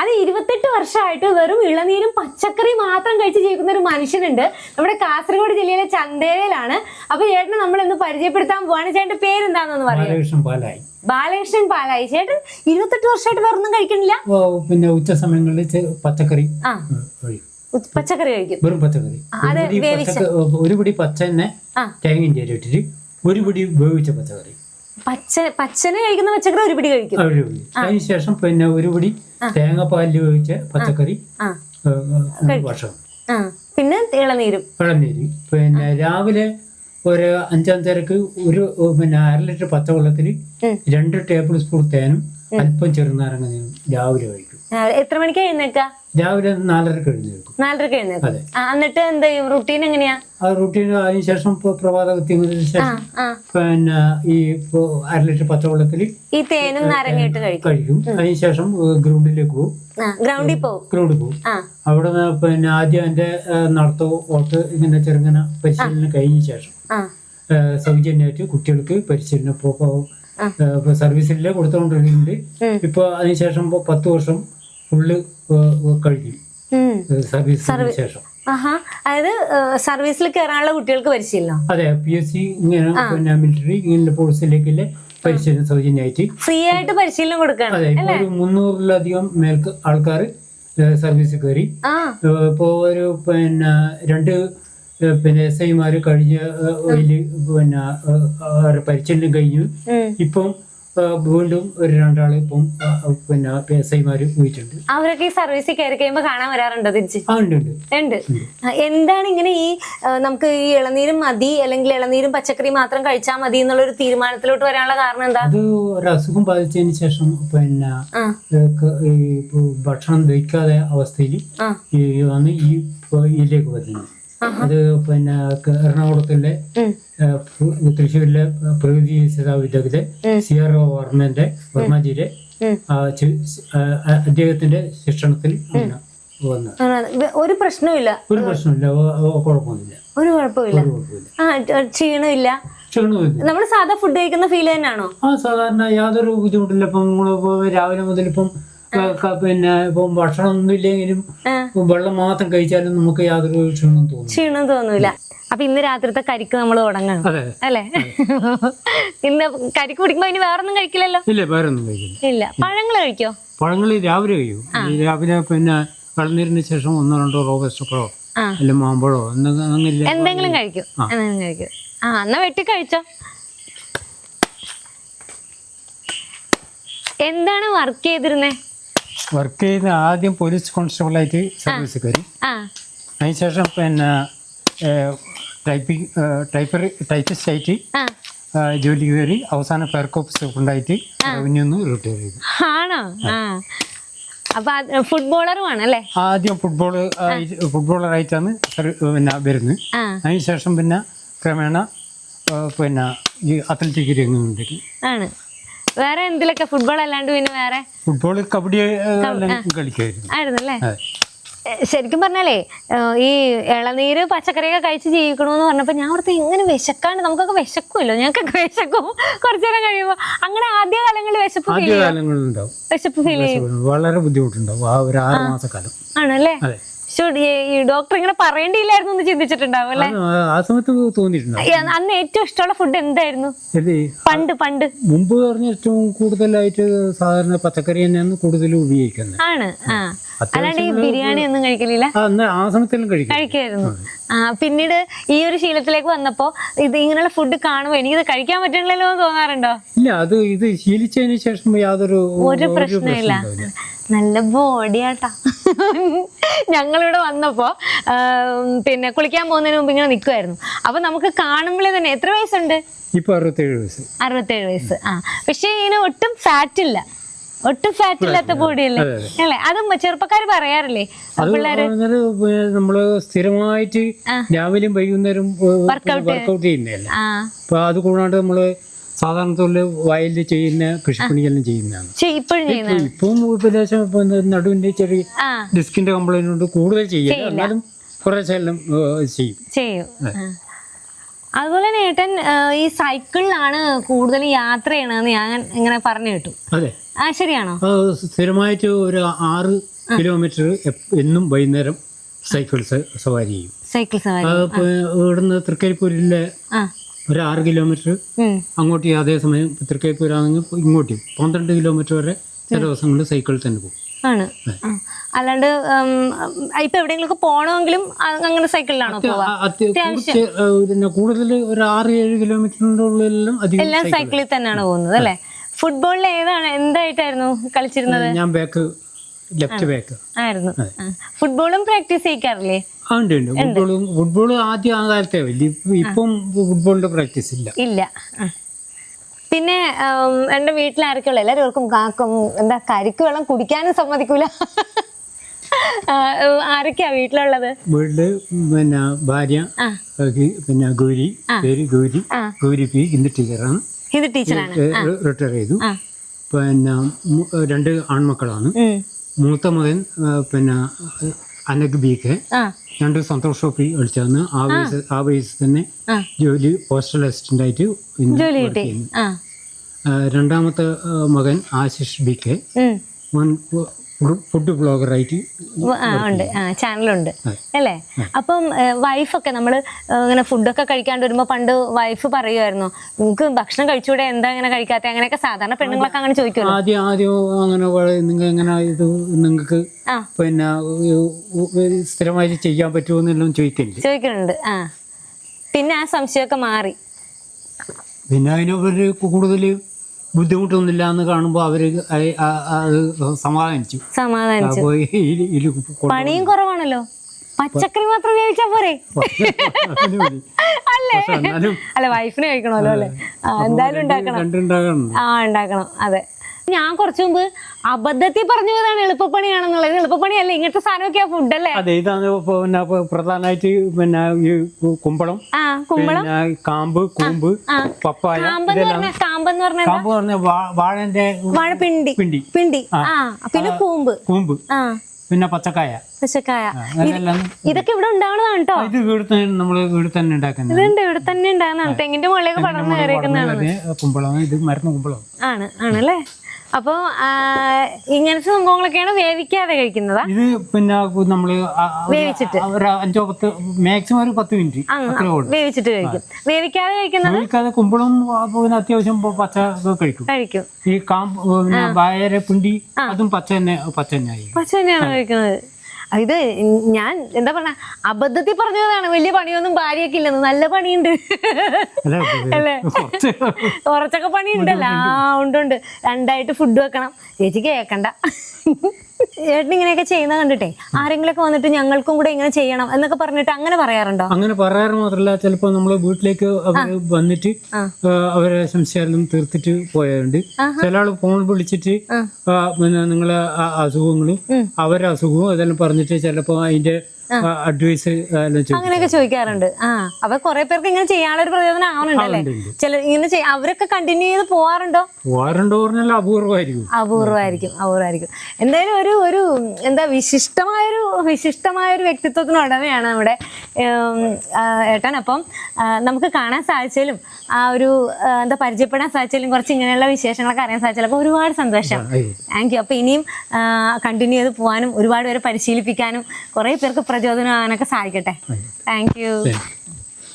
അത് ഇരുപത്തെട്ട് വർഷമായിട്ട് വെറും ഇളനീരും പച്ചക്കറി മാത്രം കഴിച്ച് ജീവിക്കുന്ന ഒരു മനുഷ്യനുണ്ട്. നമ്മുടെ കാസർഗോഡ് ജില്ലയിലെ ചന്തേരയിലാണ് അപ്പൊ ചേട്ടനെ നമ്മൾ ഇന്ന് പരിചയപ്പെടുത്താൻ പോവാണ്. ചേട്ടന്റെ പേരെന്താണെന്ന് പറയാം. ബാലകൃഷ്ണൻ പാലായി. ബാലകൃഷ്ണൻ പാലായി. ചേട്ടൻ ഇരുപത്തെട്ട് വർഷമായിട്ട് വേറൊന്നും കഴിക്കണില്ല പിന്നെ ഉച്ച സമയങ്ങളിൽ പച്ചക്കറി പച്ചക്കറി കഴിക്കും. വെറും പച്ചക്കറി. ഒരു പിടി പച്ച തന്നെ തേങ്ങ തേങ്ങയും ചേരി ഇട്ടിട്ട് ഒരു പിടി വേവിച്ച പച്ചക്കറി. പച്ച പച്ചനെ കഴിക്കുന്ന പച്ചക്കറി ഒരു പിടി കഴിക്കും. ഒരു പിടി ശേഷം പിന്നെ ഒരു പിടി തേങ്ങാപ്പാലിൽ ഉപയോഗിച്ച പച്ചക്കറി ഭക്ഷണം പിന്നെ ഇളനീരും. ഇളനീര്. പിന്നെ രാവിലെ ഒരു അഞ്ചാം തിരക്ക് ഒരു പിന്നെ അര ലിറ്റർ പച്ചവെള്ളത്തിൽ. രണ്ട് ടേബിൾ സ്പൂൺ തേനും അല്പം ചെറുനാരങ്ങ രാവിലെ കഴിക്കും. എത്ര മണിക്കാ എഴുന്നേക്ക? രാവിലെ നാലരക്ക് എഴുന്നേൽക്കും. നാലരക്ക് എഴുന്നേക്കും അതെ. ആ, എന്നിട്ട് എന്ത് റുട്ടീൻ എങ്ങനെയാ? ആ റൂട്ടീൻ അതിന് ശേഷം പ്രഭാത ശേഷം ആ. പിന്നെ ഈ അര ലിറ്റർ പച്ചവെള്ളത്തിൽ ഈ തേനും നാരങ്ങയിട്ട് കഴിക്കും. കഴിക്കും. അതിനുശേഷം ഗ്രൗണ്ടിലേക്ക് പോകും. ആ ഗ്രൗണ്ടിൽ പോവും ഗ്രൗണ്ടിൽ പോകും. ആ. അവിടെ നിന്ന് പിന്നെ ആദ്യം എന്റെ നടത്തോ ഓട്ട് ഇങ്ങനെ ചെറുങ്ങനെ പരിശീലനം കഴിഞ്ഞ ശേഷം ആ. ആ, സൗജന്യമായിട്ട് കുട്ടികൾക്ക് പരിശീലനം ഇപ്പോൾ സർവീസിലെ കൊടുത്തുകൊണ്ടിരിക്കുന്നുണ്ട് ഉം. ഇപ്പോൾ അതിനുശേഷം ഇപ്പോൾ പത്ത് വർഷം ഫുള്ള് കഴിഞ്ഞു സർവീസ് സർവീസിന് ശേഷം അതായത് സർവീസിൽ കയറാനുള്ള കുട്ടികൾക്ക് പരിശീലനം? അതെ പി എസ് സി ഇങ്ങനെ പിന്നെ മിലിറ്ററി ഇങ്ങനെ ഫോഴ്സിലേക്കുള്ള പരിശീലനം സൗജന്യമായിട്ട്. ഫ്രീ ആയിട്ട് പരിശീലനം കൊടുക്കണം അതെ ഇപ്പോൾ ഒരു മുന്നൂറിലധികം മേൽക്ക് ആൾക്കാർ സർവീസിൽ കയറി ഇപ്പോ ഇപ്പോൾ ഒരു പിന്നെ രണ്ട് പിന്നെ എസ് ഐമാർ കഴിഞ്ഞ പിന്നെ പരിശീലനം കഴിഞ്ഞു. ഇപ്പം വീണ്ടും ഒരു രണ്ടാൾ ഇപ്പം പിന്നെ പി എസ് ഐമാർ പോയിട്ടുണ്ട്. അവരൊക്കെ ഈ സർവീസിൽ കയറി കഴിയുമ്പോ കാണാൻ വരാറുണ്ടോ തിരിച്ച്? ഉണ്ട് ഉണ്ട്. എന്താണ് ഇങ്ങനെ ഈ നമുക്ക് ഈ ഇളനീരും മതി അല്ലെങ്കിൽ ഇളനീരും പച്ചക്കറി മാത്രം കഴിച്ചാൽ മതി എന്നുള്ള ഒരു തീരുമാനത്തിലോട്ട് വരാനുള്ള കാരണം എന്താ? അത് ഒരു അസുഖം ബാധിച്ചതിന് ശേഷം പിന്നെ ഈ ഭക്ഷണം ദഹിക്കാതെ അവസ്ഥയിൽ ഈ ഇതിലേക്ക് വരുന്നത് അത് പിന്നെ എറണാകുളത്തിന്റെ എറണാകുളത്തിലെ തൃശ്ശൂരിലെ പ്രകൃതി വിദഗ്ധൻ സി ആർ ഒ വർമ്മന്റെ വർമ്മജിയുടെ അദ്ദേഹത്തിന്റെ ശിക്ഷണത്തിൽ അങ്ങനെ ഒരു പ്രശ്നമില്ല ഒരു പ്രശ്നമില്ല കുഴപ്പമൊന്നുമില്ല. ഒരു കുഴപ്പമില്ല ആ ക്ഷീണമില്ല. നമ്മൾ സാധാ ഫുഡ് കഴിക്കുന്ന ഫീൽ തന്നെയാണോ? ആ സാധാരണ യാതൊരു ബുദ്ധിമുട്ടില്ല. ഇപ്പം രാവിലെ മുതൽ ഇപ്പം പിന്നെ ഇപ്പം ഭക്ഷണം ഒന്നും ഇല്ലെങ്കിലും വെള്ളം മാത്രം കഴിച്ചാലും നമുക്ക് യാതൊരു ക്ഷീണം തോന്നും ക്ഷീണം തോന്നൂല. അപ്പൊ ഇന്ന് രാത്രിത്തെ കരിക്ക് നമ്മൾ തുടങ്ങണം. അല്ലേ? ഇന്ന് കരിക്ക് കുടിക്കുമ്പോ ഇനി വേറൊന്നും കഴിക്കില്ലല്ലോ? ഇല്ല വേറൊന്നും കഴിക്കില്ല. ഇല്ല. പഴങ്ങൾ കഴിക്കോ? പഴങ്ങൾ രാവിലെ കഴിയും രാവിലെ പിന്നെ വെള്ളനീരിന് ശേഷം ഒന്നോ രണ്ടോ റോബസ്റ്റ് അല്ലെ മാമ്പഴോ അല്ല എന്തെങ്കിലും എന്തെങ്കിലും കഴിക്കും. എന്തെങ്കിലും കഴിക്കും. ആ എന്നാ വെട്ടി കഴിച്ചോ. എന്താണ് വർക്ക് ചെയ്തിരുന്നേ? വർക്ക് ചെയ്യുന്ന ആദ്യം പോലീസ് കോൺസ്റ്റബിളായിട്ട് സർവീസ് കയറി. അതിനുശേഷം പിന്നെ ടൈപ്പിംഗ് ടൈപ്പർ ടൈപ്പിസ്റ്റ് ആയിട്ട് ജോലി കയറി അവസാനം ഫെയർകോപ്പ് സൂപ്രണ്ടായിട്ട് റവന്യൂ റിട്ടയർ ചെയ്തു. ആണോ? അപ്പൊ ഫുട്ബോളറും അല്ലേ ആദ്യം ഫുട്ബോൾ ഫുട്ബോളർ ആയിട്ടാണ് പിന്നെ വരുന്നത്. അതിനുശേഷം പിന്നെ ക്രമേണ പിന്നെ ഈ അത്ലറ്റിക് രംഗം ആണ്. വേറെ എന്തിലൊക്കെ ഫുട്ബോൾ അല്ലാണ്ട് പിന്നെ വേറെ? ഫുട്ബോൾ കബഡി ആയിരുന്നല്ലേ? ശരിക്കും പറഞ്ഞാലേ ഈ ഇളനീര് പച്ചക്കറിയൊക്കെ കഴിച്ച് ജീവിക്കണമെന്ന് പറഞ്ഞപ്പോൾ ഞാൻ ഓർത്ത് ഇങ്ങനെ വിശക്കാണ്ട് നമുക്കൊക്കെ വിശക്കുമല്ലോ. ഞങ്ങൾക്കൊക്കെ വിശക്കും. കുറച്ചു നേരം കഴിയുമ്പോൾ അങ്ങനെ ആദ്യ കാലങ്ങളിൽ വിശപ്പ് ഫീൽ വിശപ്പ് ഫീൽ ചെയ്യും? വളരെ ബുദ്ധിമുട്ടുണ്ടാവും. ആണല്ലേ? ഡോക്ടർ ഇങ്ങനെ പറയേണ്ടിയില്ലായിരുന്നു എന്ന് ചിന്തിച്ചിട്ടുണ്ടാവും അല്ലേ? ആ- സമയത്ത് തോന്നിയിട്ടുണ്ടാവും. അന്ന് ഏറ്റവും ഇഷ്ടമുള്ള ഫുഡ് എന്തായിരുന്നു? പണ്ട് പണ്ട്. മുമ്പ് പറഞ്ഞ ഏറ്റവും കൂടുതലായിട്ട് സാധാരണ പച്ചക്കറി തന്നെയാണ് കൂടുതലും ഉപയോഗിക്കുന്നത്. ആണ് ആ. അല്ലാണ്ട് ഈ ബിരിയാണി ഒന്നും കഴിക്കലില്ല? ആ, സമയത്തെല്ലാം കഴിക്കായിരുന്നു പിന്നീട് ഈ ഒരു ശീലത്തിലേക്ക് വന്നപ്പോ ഇത് ഇങ്ങനെയുള്ള ഫുഡ് കാണുമ്പോ എനിക്കിത് കഴിക്കാൻ പറ്റണല്ലോ എന്ന് തോന്നാറുണ്ടോ? ഇല്ല അത് ഇത് ശീലിച്ചതിന് ശേഷം യാതൊരു ഒരു പ്രശ്നമില്ല നല്ല ബോഡിയാട്ടാ. ഞങ്ങളിവിടെ വന്നപ്പോ പിന്നെ കുളിക്കാൻ പോകുന്നതിന് മുമ്പ് ഇങ്ങനെ നിൽക്കുമായിരുന്നു അപ്പൊ നമുക്ക് കാണുമ്പോഴേ തന്നെ എത്ര വയസ്സുണ്ട്? ഇപ്പൊ അറുപത്തേഴ് വയസ്സ്. അറുപത്തേഴ് വയസ്സ്. ആ പക്ഷെ ഇങ്ങനെ ഒട്ടും ഫാറ്റ് ഇല്ല. ഒട്ടും ഫാറ്റ് ഇല്ലാത്ത ബോഡിയല്ലേ അല്ലേ? അതും ചെറുപ്പക്കാർ പറയാറില്ലേ? പിള്ളേര്? നമ്മൾ സ്ഥിരമായിട്ട് രാവിലെയും വൈകുന്നേരം വർക്കൗട്ട് ചെയ്യുന്നതല്ല. അപ്പൊ അത് കൂടാണ്ട് നമ്മൾ സാധാരണ തൊഴിൽ വയലിൽ ചെയ്യുന്ന കൃഷിപ്പണിയെല്ലാം ചെയ്യുന്നതാണ്. ഇപ്പം ഉപദേശം നടുവിന്റെ ചെറിയ ഡിസ്കിന്റെ കംപ്ലൈന്റ് കൊണ്ട് കൂടുതൽ ചെയ്യില്ല. എന്നാലും കുറേശ്ശെ എല്ലാം ചെയ്യും. അതുപോലെ തന്നെ ഏട്ടൻ ഈ സൈക്കിളിലാണ് കൂടുതൽ യാത്ര ചെയ്യണമെന്ന് ഞാൻ ഇങ്ങനെ പറഞ്ഞു കേട്ടു. അതെ. ആ ശരിയാണോ? സ്ഥിരമായിട്ട് ഒരു ആറ് കിലോമീറ്റർ എന്നും വൈകുന്നേരം സൈക്കിൾ സവാരി ചെയ്യും. സൈക്കിൾ സവാരി. അത് ഇവിടുന്ന് തൃക്കരിപ്പൂരിലെ ഒരു ആറ് കിലോമീറ്റർ അങ്ങോട്ടും അതേസമയം തൃക്കരിപ്പൂരാണെങ്കിൽ ഇങ്ങോട്ടും പന്ത്രണ്ട് കിലോമീറ്റർ വരെ ചില ദിവസങ്ങളിൽ സൈക്കിളിൽ തന്നെ പോകും. ആണ്. അല്ലാണ്ട് ഇപ്പൊ എവിടെയെങ്കിലും പോകണമെങ്കിലും അങ്ങനെ സൈക്കിളിലാണോ കൂടുതൽ ഒരു ആറ് ഏഴ് കിലോമീറ്ററിന്റെ ഉള്ളിലെല്ലാം അധികം എല്ലാം സൈക്കിളിൽ തന്നെയാണ് പോകുന്നത് അല്ലെ? ഫുട്ബോളിൽ ഏതാണ്? എന്തായിട്ടായിരുന്നു കളിച്ചിരുന്നത്? ഞാൻ ബാക്ക് ലെഫ്റ്റ് ബാക്ക്. ആയിരുന്നു. ഫുട്ബോളും പ്രാക്ടീസ് ചെയ്യിക്കാറില്ലേ? ഉണ്ട് ഉണ്ട്. ഫുട്ബോൾ ഫുട്ബോൾ ആദ്യം ആ കാലത്തെ ഇപ്പം ഫുട്ബോളിന്റെ പ്രാക്ടീസ് ഇല്ല. ഇല്ല. പിന്നെ എന്റെ വീട്ടിൽ ആരൊക്കെയുള്ള എല്ലാവർക്കും കാക്കും എന്താ കരിക്ക് വെള്ളം കുടിക്കാനും സമ്മതിക്കൂല. ആരൊക്കെയാ വീട്ടിലുള്ളത്? വീട്ടിൽ പിന്നെ ഭാര്യ പിന്നെ ഗൗരി പേര് ഗൗരി. ഗൗരി പി ഹിന്ദി ടീച്ചറാണ്. ഹിന്ദി ടീച്ചറാണ്. റിട്ടയർ ചെയ്തു. പിന്നെ രണ്ട് ആൺമക്കളാണ്. മൂത്ത മകൻ പിന്നെ അനക് ബി കെ ആ സന്തോഷ് ഷോപ്പി വിളിച്ചതെന്ന് ആ വയസ്സ് ആ വയസ്സിൽ തന്നെ ജോലി പോസ്റ്റൽ അസിസ്റ്റന്റ് ആയിട്ട് ജോലി കിട്ടി. രണ്ടാമത്തെ മകൻ ആശിഷ് ബി കെ ഉം. മോൻ ഫുഡ് ബ്ലോഗറായിട്ട് ഉണ്ട്. ആ ചാനലുണ്ട്. അല്ലേ? അപ്പം വൈഫൊക്കെ നമ്മൾ ഇങ്ങനെ ഫുഡൊക്കെ കഴിക്കാണ്ട് വരുമ്പോൾ പണ്ട് വൈഫ് പറയുമായിരുന്നു നിങ്ങൾക്ക് ഭക്ഷണം കഴിച്ചുകൂടെ എന്താ ഇങ്ങനെ കഴിക്കാത്ത? അങ്ങനെയൊക്കെ സാധാരണ പെണ്ണുങ്ങളൊക്കെ അങ്ങനെ ചോദിക്കുമല്ലോ ആദ്യം ആദ്യം അങ്ങനെ നിങ്ങൾ എങ്ങനെ ഇത് നിങ്ങൾക്ക് പിന്നെ സ്ഥിരമായിട്ട് ചെയ്യാൻ പറ്റുമെന്നെല്ലാം ചോദിക്കല്ലേ ചോദിക്കുന്നുണ്ട് ആ. പിന്നെ ആ സംശയമൊക്കെ മാറി. പിന്നെ അതിനൊരു കൂടുതൽ ബുദ്ധിമുട്ടൊന്നുമില്ല എന്ന് കാണുമ്പോൾ അവർ അത് സമാധാനിച്ചു. പണിയും കുറവാണല്ലോ. പച്ചക്കറി മാത്രം വേവിച്ചാ പോരെ? അല്ലേ? അല്ല വൈഫിന് കഴിക്കണമല്ലോ അല്ലേ? എന്തായാലും ഉണ്ടാക്കണം. ആ ഉണ്ടാക്കണം. അതെ. ഞാൻ കുറച്ചു മുമ്പ് അബദ്ധത്തിൽ പറഞ്ഞു പോയതാണ് എളുപ്പപ്പണിയാണെന്നുള്ളത്. എളുപ്പപ്പണിയല്ലേ? ഇങ്ങനത്തെ സാധനമൊക്കെയാ അല്ലേ? അതെ ഇതാണ് പിന്നെ പ്രധാനമായിട്ട് പിന്നെ ഈ കുമ്പളം. കുമ്പളം. കാമ്പ് കൂമ്പ് പപ്പായ കാമ്പെന്ന് പറഞ്ഞ കാമ്പെന്ന് പറഞ്ഞ കാമ്പ് പറഞ്ഞ വാഴന്റെ വാഴപ്പിണ്ടി. പിണ്ടി. പിണ്ടി. ആ. പിന്നെ കൂമ്പ്. കൂമ്പ്. പിന്നെ പച്ചക്കായ. പച്ചക്കായ. ഇതൊക്കെ ഇവിടെ ഉണ്ടാവണതാണ് കേട്ടോ ഇത് വീട് തന്നെ നമ്മൾ വീട് തന്നെ ഉണ്ടാക്കുന്നത്. ഇതുണ്ട് ഇവിടെ തന്നെ ഉണ്ടാകുന്നതാണ് തെങ്ങിന്റെ മുകളിലേക്ക് പടർന്നു കയറിയേക്കുന്നതാണ്. കുമ്പളം ഇത് മരുന്ന് കുമ്പളം ആണ് ആണല്ലേ? അപ്പൊ ഇങ്ങനത്തെ സംഭവങ്ങളൊക്കെയാണ് വേവിക്കാതെ കഴിക്കുന്നത്? ഇത് പിന്നെ നമ്മൾ വേവിച്ചിട്ട്. ഒരു അഞ്ചോ പത്ത് മാക്സിമം ഒരു പത്ത് മിനിറ്റ് വേവിച്ചിട്ട് കഴിക്കും. വേവിക്കാതെ കഴിക്കുന്നത്? കഴിക്കാതെ കുമ്പളം പിന്നെ അത്യാവശ്യം പച്ച കഴിക്കും. കഴിക്കും. ഈ കാമ്പ് പിന്നെ വായര പിണ്ടി അതും പച്ച തന്നെ പച്ച തന്നെ ആയി പച്ച തന്നെയാണ് കഴിക്കുന്നത്. ഇത് ഞാൻ എന്താ പറഞ്ഞ അബദ്ധത്തിൽ പറഞ്ഞതാണ്. വലിയ പണിയൊന്നും ഭാര്യയൊക്കെ ഇല്ലെന്ന്. നല്ല പണിയുണ്ട്. അല്ലേ? കുറച്ചൊക്കെ പണിയുണ്ടല്ലോ. ആ ഉണ്ട് ഉണ്ട്. രണ്ടായിട്ട് ഫുഡ് വെക്കണം. ചേച്ചി കേക്കണ്ട. ചേട്ടൻ ഇങ്ങനെയൊക്കെ ചെയ്യുന്ന കണ്ടിട്ടേ ആരെങ്കിലൊക്കെ വന്നിട്ട് ഞങ്ങൾക്കും കൂടെ ഇങ്ങനെ ചെയ്യണം എന്നൊക്കെ പറഞ്ഞിട്ട് അങ്ങനെ പറയാറുണ്ടോ? അങ്ങനെ പറയാറ് മാത്രല്ല. ചിലപ്പോ നമ്മൾ വീട്ടിലേക്ക് അവർ വന്നിട്ട് അവരെ സംശയം തീർത്തിട്ട് പോയുണ്ട് ചില ആൾ ഫോൺ വിളിച്ചിട്ട് പിന്നെ നിങ്ങളെ അസുഖങ്ങളും അവരുടെ അവരെ അസുഖവും അതെല്ലാം പറഞ്ഞിട്ട് ചിലപ്പോൾ അതിന്റെ അഡ്വൈസ് അങ്ങനെയൊക്കെ ചോദിക്കാറുണ്ട്. ആ അപ്പൊ കുറെ പേർക്ക് ഇങ്ങനെ ചെയ്യാനുള്ള ഒരു പ്രചോദനം. ചില ഇങ്ങനെ അവരൊക്കെ കണ്ടിന്യൂ ചെയ്ത് പോവാറുണ്ടോ? പോവാറുണ്ടോ പറഞ്ഞാൽ അപൂർവമായിരിക്കും. അപൂർവമായിരിക്കും അപൂർവായിരിക്കും എന്തായാലും ഒരു ഒരു എന്താ വിശിഷ്ടമായൊരു വിശിഷ്ടമായൊരു വ്യക്തിത്വത്തിന് ഉടമയാണ് നമ്മുടെ ഏട്ടൻ. അപ്പം നമുക്ക് കാണാൻ സാധിച്ചാലും ആ ഒരു എന്താ പരിചയപ്പെടാൻ സാധിച്ചാലും കുറച്ച് ഇങ്ങനെയുള്ള വിശേഷങ്ങളൊക്കെ അറിയാൻ സാധിച്ചാലും അപ്പോൾ ഒരുപാട് സന്തോഷം. താങ്ക് യു അപ്പോൾ ഇനിയും കണ്ടിന്യൂ ചെയ്ത് പോകാനും ഒരുപാട് പേരെ പരിശീലിപ്പിക്കാനും കുറേ പേർക്ക് പ്രചോദനമാകാനൊക്കെ സാധിക്കട്ടെ. Thank you.